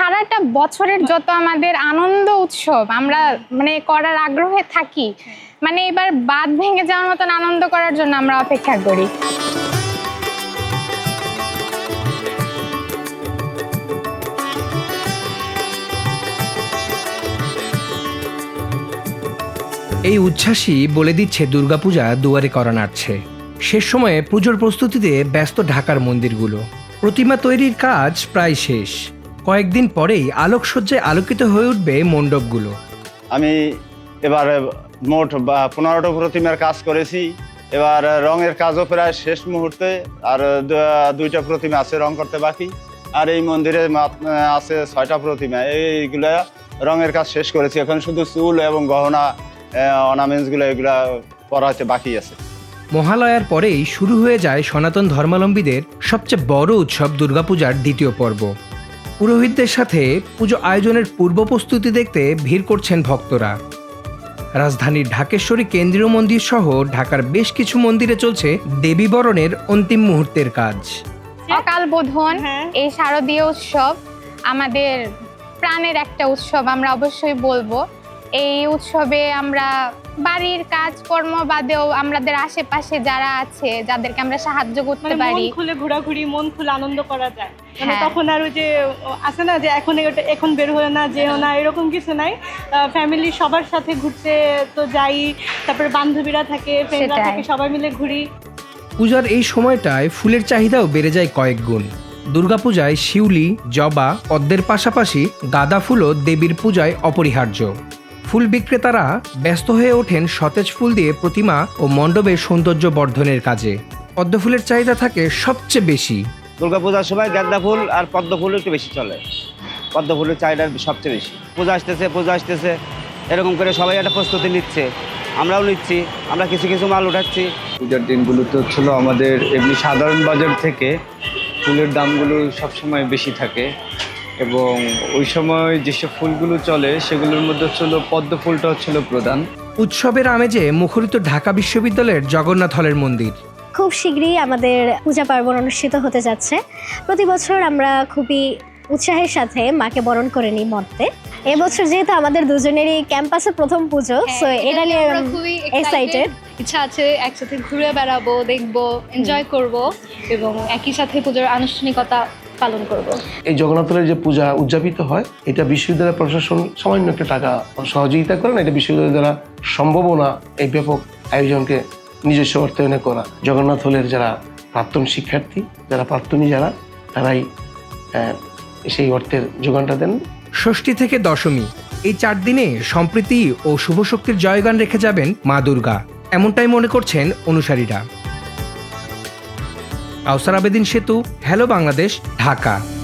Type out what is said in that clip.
সারাটা বছরের যত আমাদের আনন্দ উৎসব আমরা মানে করার আগ্রহে থাকি মানে এবার বাদ ভেঙে যাওয়ার মতন আনন্দ করার জন্য আমরা অপেক্ষা করি। এই উচ্ছ্বাসই বলে দিচ্ছে দুর্গাপূজা দুয়ারে করা নাড়ছে। শেষ সময়ে পুজোর প্রস্তুতিতে ব্যস্ত ঢাকার মন্দিরগুলো। প্রতিমা তৈরির কাজ প্রায় শেষ। কয়েকদিন পরেই আলোকসজ্জায় আলোকিত হয়ে উঠবে মণ্ডপগুলো। আমি এবার মোট বা পনেরোটা প্রতিমার কাজ করেছি। এবার রঙের কাজও প্রায় শেষ মুহূর্তে আর দুইটা প্রতিমা আছে রং করতে বাকি। আর এই মন্দিরে আছে ছয়টা প্রতিমা। এইগুলা রঙের কাজ শেষ করেছি। এখন শুধু চুল এবং গহনা অর্নামেন্টসগুলো এগুলা হচ্ছে বাকি আছে। মহালয়ার পরেই শুরু হয়ে যায় সনাতন ধর্মাবলম্বীদের সবচেয়ে বড় উৎসব দুর্গাপূজার দ্বিতীয় পর্ব। পুরোহিতদের সাথে পুজো আয়োজনের পূর্ব প্রস্তুতি দেখতে ভিড় করছেন ভক্তরা। রাজধানীর ঢাকেশ্বরী কেন্দ্রীয় মন্দির সহ ঢাকার বেশ কিছু মন্দিরে চলছে দেবী বরণের অন্তিম মুহূর্তের কাজ। অকাল বোধন হ্যাঁ। এই শারদীয় উৎসব আমাদের প্রাণের একটা উৎসব আমরা অবশ্যই বলব। এই উৎসবে আমরা বাড়ির কাজকর্ম বাদেও আমাদের আশেপাশে যারা আছে যাদেরকে আমরা সাহায্য করতে মানে মন পারি। খুলে ঘোরাঘুরি মন খুলে আনন্দ করা যায়। মানে হ্যাঁ। তখন আর ওই যে আছে না যে এখন এখন বের হয়ে না যেও না এরকম কিছু নাই। ফ্যামিলি সবার সাথে ঘুরতে তো যাই তারপরে বান্ধবীরা থাকে ফ্রেন্ডরা থাকে সবাই মিলে ঘুরি। পূজার এই সময়টায় ফুলের চাহিদাও বেড়ে যায় কয়েক গুণ। দুর্গাপূজায় শিউলি জবা পদ্মের পাশাপাশি গাঁদা ফুলও দেবীর পূজায় অপরিহার্য। ফুল বিক্রেতারা ব্যস্ত হয়ে ওঠেন সতেজ ফুল দিয়ে প্রতিমা ও মণ্ডপের সৌন্দর্য বর্ধনের কাজে। পদ্ম ফুলের চাহিদা থাকে সবচেয়ে বেশি। দুর্গাপূজার সময় গেন্দা ফুল আর পদ্ম ফুল একটু বেশি চলে। পদ্ম ফুলের চাহিদা সবচেয়ে বেশি। পূজা আসতেছে পূজা আসতেছে এরকম করে সবাই একটা প্রস্তুতি নিচ্ছে। আমরাও নিচ্ছি আমরা কিছু কিছু মাল উঠাচ্ছি। পূজার দিনগুলোতে হচ্ছিল আমাদের এমনি সাধারণ বাজার থেকে ফুলের দামগুলো সবসময় বেশি থাকে। এবং ওই সময় যেসব ফুলগুলো চলে সেগুলোর মধ্যে হচ্ছিল পদ্ম ফুলটা হচ্ছিল প্রধান। উৎসবের আমেজে মুখরিত ঢাকা বিশ্ববিদ্যালয়ের জগন্নাথ হলের মন্দির। খুব শীঘ্রই আমাদের পূজা পার্বণ অনুষ্ঠিত হতে যাচ্ছে। প্রতি বছর আমরা খুবই উৎসাহের সাথে মাকে বরণ করে নিই মর্তে। এবছর যেহেতু আমাদের দুজনেরই ক্যাম্পাসে প্রথম পুজো সো হ্যাঁ, এটা নিয়ে আমরা খুবই এক্সাইটেড ইচ্ছা আছে একসাথে ঘুরে বেড়াবো দেখব এনজয় করব এবং একই সাথে পুজোর আনুষ্ঠানিকতা পালন করব। এই জগন্নাথের যে পূজা উদযাপিত হয় এটা বিশ্ববিদ্যালয় প্রশাসন সামান্য একটা টাকা সহযোগিতা করেন এটা বিশ্ববিদ্যালয় দ্বারা সম্ভবও না এই ব্যাপক আয়োজনকে নিজস্ব অর্থায়নে করা। জগন্নাথ হলের যারা প্রাক্তন শিক্ষার্থী যারা প্রাক্তনী যারা তারাই আহ, সেই অর্থের যোগানটা দেন। ষষ্ঠী থেকে দশমী এই চার দিনে সম্প্রীতি ও শুভশক্তির জয়গান রেখে যাবেন মা দুর্গা। এমনটাই মনে করছেন অনুসারীরা। কাউসার আবেদিন সেতু হ্যালো বাংলাদেশ ঢাকা।